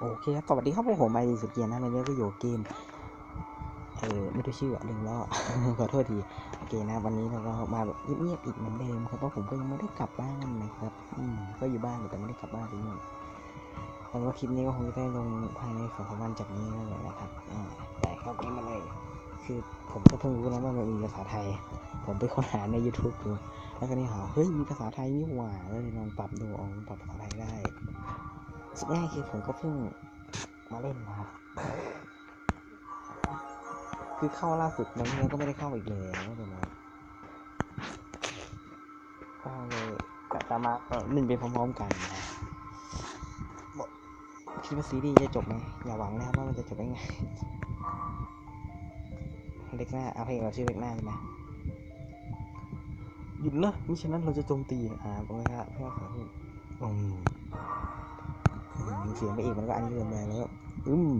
โอเคครับสวัสดีครับพวกผมไอดีสุดเกียร์นะในเรื่องก็อยู่เกม เออไม่รู้ชื่อลืมแล้วอะขอโทษที โอเคนะ วันนี้เราก็มาแบบเงียบๆอีกเหมือนเดิมครับ เพราะผมก็ยังไม่ได้กลับบ้านนะครับ อืม ก็อยู่บ้านแต่ไม่ได้กลับบ้านทีนู่นแล้วก็คลิปนี้ก็คงจะได้ลงภายในสองสามวันจากนี้นั่นแหละนะครับ อ่า แต่ครับนี้มาเลย คือผมก็เพิ่งรู้นะว่ามันมีภาษาไทย ผมไปค้นหาใน YouTube ดูแล้วก็นี่หาเฮ้ยมีภาษาไทยนี่หว่าแล้วเลยลองปรับดูอ๋อปรับภาษาไทยได้สุดง่ายคือผมก็เพิ่งมาเล่นนะครับคือเข้าล่าสุดแล้วเนี่ยก็ไม่ได้เข้าอีกเลยก็เลยนะก็เลยกะจะมาเออเล่นไปพร้อมๆกันนะคิดว่าซีรีส์จะจบไหมอย่าหวังนะครับว่ามันจะจบได้ไงเล็กหน้าเอาเพลงเราชื่อเล็กหน้าใช่ไหม หยุดนะมิฉะนั้นเราจะโจมตีอ่าตรงนี้ครับเพื่อขอพูดอืมเสียงไปอีกมันก็อันนี้เกินไปแล้วอืม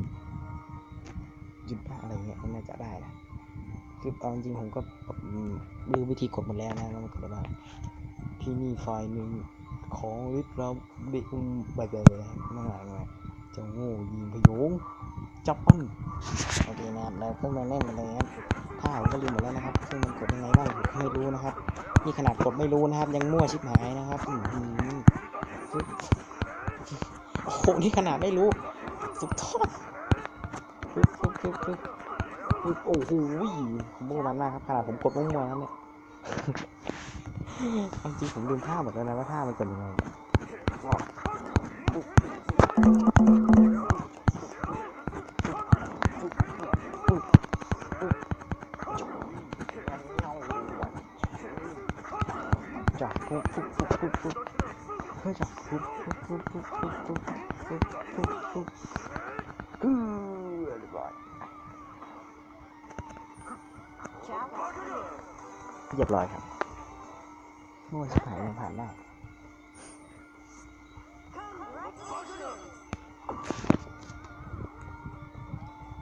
หยุดนะอะไรเงี้ยมันน่าจะได้นะคือเอาจริงผมก็อืมรู้วิธีกดหมดแล้วนะแล้วมันกดได้ที่นี่ไฟล์หนึ่งของฤทธิ์เราดิอุ้มใบเบลนั่นแหละไงเจ้าโง่ยิงพยงจับมันโอเคนะครับแล้วก็มาเล่นกันเลยครับถ้าผมก็ลืมหมดแล้วนะครับซึ่งมันกดยังไงบ้างผมไม่รู้นะครับนี่ขนาดกดไม่รู้นะครับ ยังมั่วชิบหายนะครับโอ้โหนี่ขนาดไม่รู้ สุดทอดคือโอ้โหมโม่มันมากครับขนาดผมกดมั่วๆนะเนี่ยจริงผมลืมท่าหมดแล้วนะว่าท่ามันกดยังไง จับปุ๊บปุ๊บปุ๊บปุ๊บปุ๊บเฮ้ยจับปุ๊บปุ๊บปุ๊บปุ๊บปุ๊บปุ๊บปุ๊บปุ๊บปุ๊บอือเรียบร้อยเรียบร้อยครับมั่วชิบหายยังผ่านได้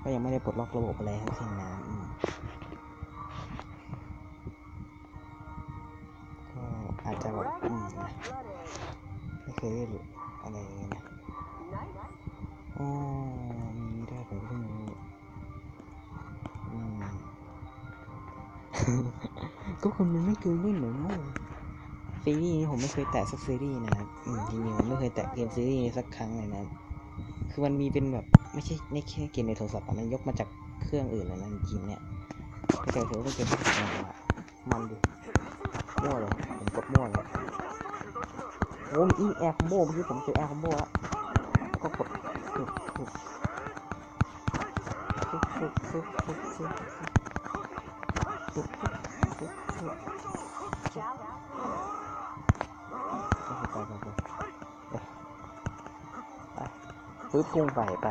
ก็ยังไม่ได้ปลดล็อกระบบอะไรทั้งสิ้นนะ ไม่เคยเล่นอะไรอย่างเงี้ยนะอ๋อมีได้ผมก็เพิ่งรู้อืมก็คนมันไม่เคยเล่นเหมือนโง่ซีรีส์นี้ผมไม่เคยแตะสักซีรีส์นะครับอืมจริงๆผมไม่เคยแตะเกมซีรีส์นี้สักครั้งเลยนะคือมันมีเป็นแบบไม่ใช่ไม่แค่เกมในโทรศัพท์มันยกมาจากเครื่องอื่นเลยนะจริงเนี่ยไม่เคยถือว่าเป็นเกมที่ผมว่ามันดิมั่วเลยผมกดมั่วเลย โอ้มีแอร์คอมโบเมื่อกี้ผมเจอแอร์คอมโบแล้วก็กดปึ๊บปึ๊บปึ๊บปึ๊บปึ๊บปึ๊บปึ๊บปึ๊บปึ๊บปึ๊บปึ๊บไปไปไปไปไปปึ๊บพุ่งไปไป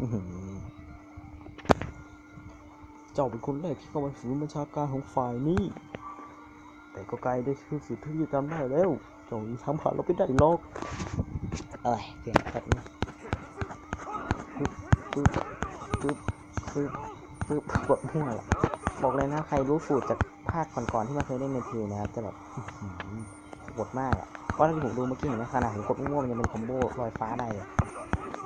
อื้อหือเจ้าเป็นคนแรกที่เข้ามาฝืนบัญชาการของฝ่ายนี้ แต่ก็ไกลได้คือสุดที่จะจำได้แล้ว เจ้ายังทำผ่านเราไปได้หรอกเอ้ยเสียงแบบนี้ปึ๊บปึ๊บปึ๊บปึ๊บปึ๊บกดมั่วแหละบอกเลยนะใครรู้สูตรจากภาคก่อนๆที่มาเคยเล่นในทีนะครับจะแบบอื้อหือกดมากอะเพราะที่ผมดูเมื่อกี้เห็นไหมขนาดผมกดมั่วมันยังเป็นคอมโบลอยฟ้าได้เลย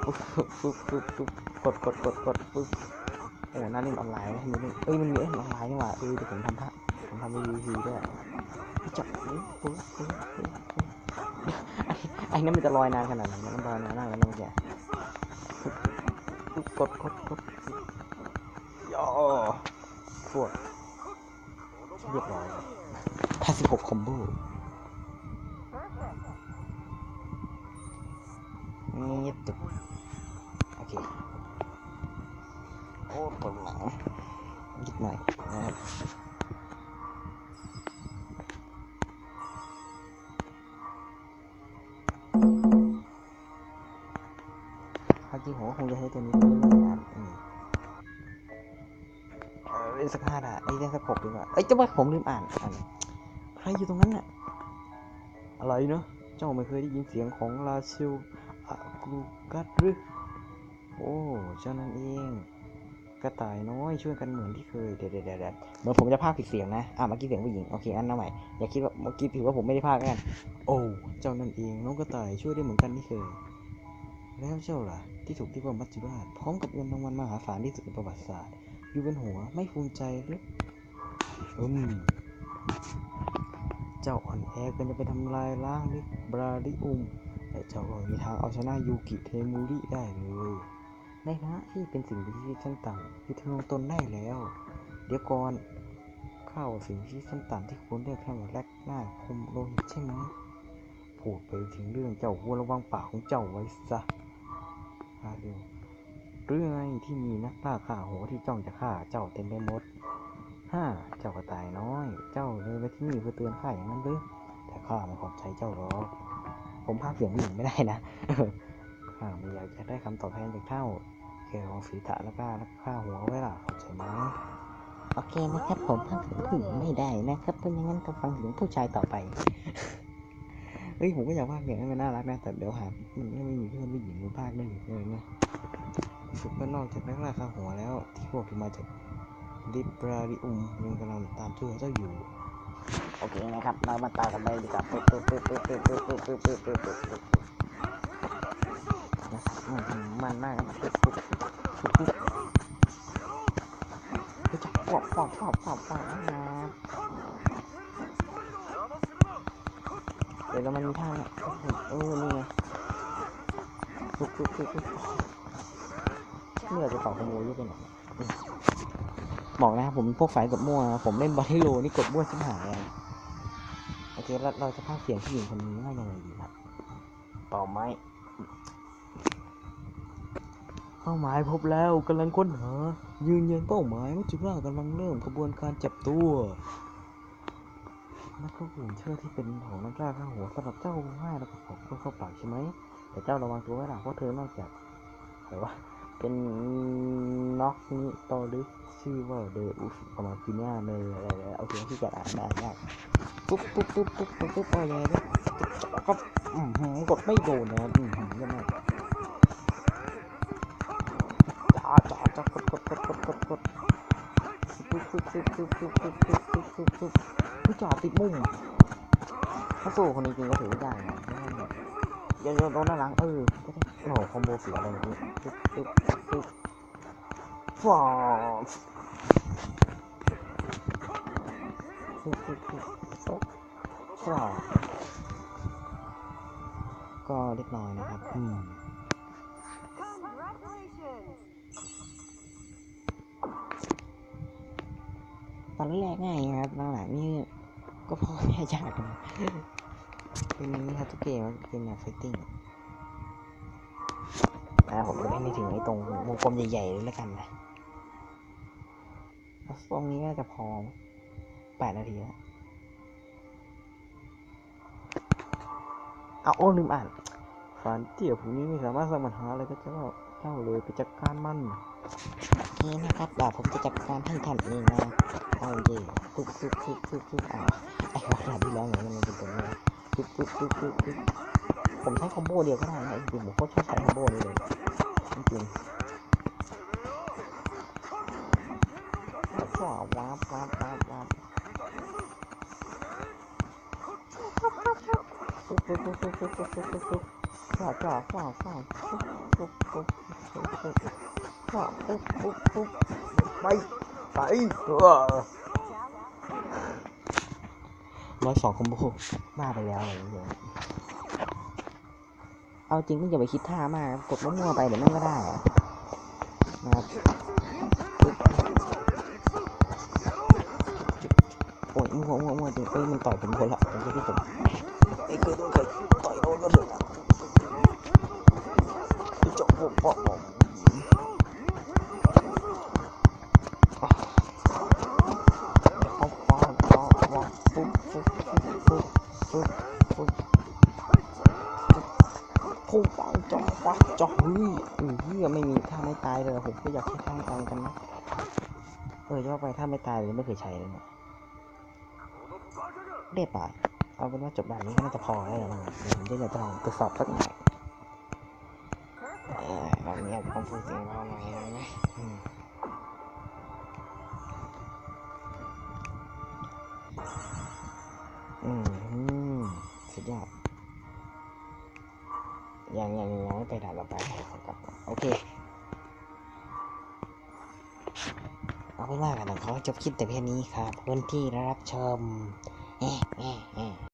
ปุ๊บปุ๊บปุ๊บปุ๊บปุ๊บกดกดกดกดปุ๊บโอ้น่าเล่นออนไลน์นะทีนี้เอ้ยมันมีเล่นออนไลน์นี่หว่าเออเดี๋ยวผมทำท่าผมทำรีวิวด้วย จับปุ๊บปุ๊บปุ๊บปุ๊บไอ้นั่นมันจะลอยนานขนาดไหนนะมันลอยนานมากแล้วนะเมื่อกี้ปุ๊บปุ๊บกดกดกดย่อปวดเรียบร้อย56คอมโบนี่ตึกโอเคโอ้ปวดหลังนิดหน่อยนะครับ จริงผมก็คงจะใช้ตัวนี้ไปเรื่อยๆนะครับเออเล่นสักห้าด่าไอ้ยเล่นสักหกดีกว่าเอ้ยจะว่าผมลืมอ่านอ่านใครอยู่ตรงนั้นน่ะอะไรเนาะเจ้าไม่เคยได้ยินเสียงของลาซิลอะกูกัดหรือโอ้เจ้านั่นเองกระต่ายน้อยช่วยกันเหมือนที่เคยเดี๋ยวเดี๋ยวเดี๋ยวเดี๋ยวเหมือนผมจะพากผิดเสียงนะ อะเมื่อกี้เสียงผู้หญิง โอเค อันน้าใหม่ อย่าคิดว่าเมื่อกี้ถือว่าผมไม่ได้พากกัน โอ้ เจ้านั่นเอง น้องกระต่ายช่วยได้เหมือนกันนี่เคย แล้วเจ้าล่ะ ที่ถูกที่ว่ามัจจุราชพร้อมกับเงินรางวัลมหาศาลที่สุดในประวัติศาสตร์ อยู่บนหัวไม่ภูมิใจหรืออืมเจ้าอ่อนแอเกินจะไปทำลายล้างลิบราริอุมแต่เจ้าก็ไม่มีทางเอาชนะยูกิเทมูริได้เลยในฐานะที่เป็นสิ่งที่ชั้นต่ำที่ทำลงตนได้แล้ว เดี๋ยวก่อนเข้าสิ่งที่ชั้นต่ำที่คุณเรียกท่านว่าแรกหน้าคมโลหิตใช่ไหมพูดไปถึงเรื่องเจ้าควรระวังปากของเจ้าไว้ซะ อาเร็วเรื่องไงที่มีนักล่าข่าหัวที่จ้องจะฆ่าเจ้าเต็มไปหมดฮ่าเจ้าก็ตายน้อย เจ้าเลยมาที่นี่เพื่อเตือนข้าอย่างนั้นหรือแต่ข้าไม่ขอบใจเจ้าหรอกผมพากเสียงผู้หญิงไม่ได้นะข้าไม่อยากจะได้คำตอบแทนจากเจ้าแค่ของศีรษะแล้วก็แล้วก็ฆ่าหัวไว้ล่ะเข้าใจไหมโอเคนะครับผมฟังเสียงผู้หญิงไม่ได้นะครับเพราะงั้นก็ฟังเสียงผู้ชายต่อไป เฮ้ยผมก็อยากพากย์เสียงให้มันน่ารักนะแต่เดี๋ยวหามันไม่มีเพื่อนผู้หญิงมาพากย์ได้อยู่เลยนะสุดก็นอกจากนักล่าฆ่าหัวแล้ว ที่พวกที่มาจากลิบราริอุมยังกำลังตามตัวเจ้าอยู่โอเคนะครับเรามาตากันเลยดีกว่าปึ๊บปึ๊บปึ๊บปึ๊บปึ๊บปึ๊บปึ๊บปึ๊บปึ๊บปึ๊บปึ๊บนะครับอืมมันมากครับปึ๊บปึ๊บปึ๊บปึ๊บปึ๊บจับปอบปอบปอบปอบปอบนะครับ เดี๋ยวเรามันมีท่าเนี่ยเออนี่ไงปึ๊บปึ๊บปึ๊บปึ๊บเมื่อจะต่อขโมยยอะไปหน่อยบอกนะครับผมพวกสายกดมั่ว ผมเล่นบอลที่โลนี่กดมั่วชิบหายโอเคแล้วเราจะพากเสียงผู้หญิงคนนี้ว่ายังไงดีครับเป่าไม้เป้าหมายพบแล้วกำลังค้นหา ยืนยันเป้าหมายว่าจุฬากำลังเริ่มกระบวนการจับตัว นักข่นเชื่อที่เป็นของนักล่าข้างหัวสำหรับเจ้าง่ายแล้วก็ขอบเพื่อเข้าปากใช่ไหม แต่เจ้าระวังตัวไว้ล่ะเพราะเธอนอกจากอะไรวะเป็นน็อกนิโตริชื่อว่าเดอุสประมาณปีน้าเลยอะไรๆเอาเสียงที่แกอ่านได้ยากปุ๊บปุ๊บปุ๊บปุ๊บปุ๊บปุ๊บเอายังไงเนี่ยก็อืมหือกดไม่โดนนะอืมหืมยังไงจ่าจ่าจ่ากดกดกดกดกดกดปึ๊บปึ๊บปึ๊บปึ๊บปึ๊บปึ๊บปึ๊บปึ๊บปึ๊บปึ๊บ ผู้จ่าติดมุมถ้าสู้คนจริงๆก็ถือว่าได้นะเดี๋ยวโดนด้านหลังเออโอ้โหคอมโบเสียอะไรแบบนี้ปึ๊บปึ๊บปึ๊บฟ้าปึ๊บปึ๊บปึ๊บปึ๊บฟ้าก็เล็กน้อยนะครับอืมตอนแรกง่ายครับหลังๆนี่ ก็พอแค่ยากนะเป็นครับทุกเกมเป็นแบบไฟติ้งนะผมจะไม่ไม่ถึงไอ้ตรงวงกลมใหญ่ๆเลยแล้วกันนะแล้วตรงนี้น่าจะพอแปดนาทีแล้วเอาโอ้ลืมอ่านฝันเตี่ยวผู้นี้ไม่สามารถสร้างปัญหาอะไรก็เจ้าเจ้าเลยไปจัดการมันโอเคนะครับเดี๋ยวผมจะจัดการให้ท่านเองนะ เอาเย่ปึ๊บปึ๊บปึ๊บปึ๊บปึ๊บอ่าไอ้ขนาดที่แล้วเนี่ยมันเป็นตัวนี้ปึ๊บปึ๊บปึ๊บปึ๊บปึ๊บผมใช้คอมโบเดียวก็ได้นะจริงผมก็ชอบใช้คอมโบนี้เลยจริงแล้วก็ว้าบว้าบว้าบว้าบปึ๊บปึ๊บปึ๊บปึ๊บปึ๊บปึ๊บปึ๊บปึ๊บว้าวว้าวว้าวว้าวปึ๊บปึ๊บปึ๊บปึ๊บปึ๊บว้าวปุ๊บปุ๊บปุ๊บไป ไปเออร้อยสองคอมโบบ้าไปแล้วอะไรอย่างเงี้ยเอาจริงก็อย่าไปคิดท่ามากกดมั่วๆไปเดี๋ยวแม่งก็ได้อะนะครับปึ๊บโอ้ยมั่วมั่วมั่วจริงเอ้ยมันต่อยผมคนละผมจะที่ผมไอ้ยคือต้องเคยต่อยโดนก็ถึงอะคือจบผมบอกผม เอาปอนปอนปอนปุ๊บปุ๊บปุ๊บปุ๊บปุ๊บปุ๊บพุ่งปังจ่อปัง จ่อเฮ้ยอือเฮียไม่มีท่าไม่ตายเลยผมก็อยากใช้ท่าไม่ตายกันนะเออจะว่าไปท่าไม่ตายเลยไม่เคยใช้เลยเนี่ยเรียบร้อยเอาเป็นว่าจบแบบนี้ก็น่าจะพอแล้วนะเดี๋ยวผมจะจะลองตรวจสอบสักหน่อยเออแบบนี้อาจจะต้องพูดเสียงเบาหน่อยนะอืมอืมสุดยอด ยังยังยังไม่ไปด่านต่อไปครับโอเค เอาเป็นว่ากันนะขอจบคลิปแต่เพียงนี้ครับเพื่อนที่รับชมเอ๊ะเอ๊ะเอ๊ะ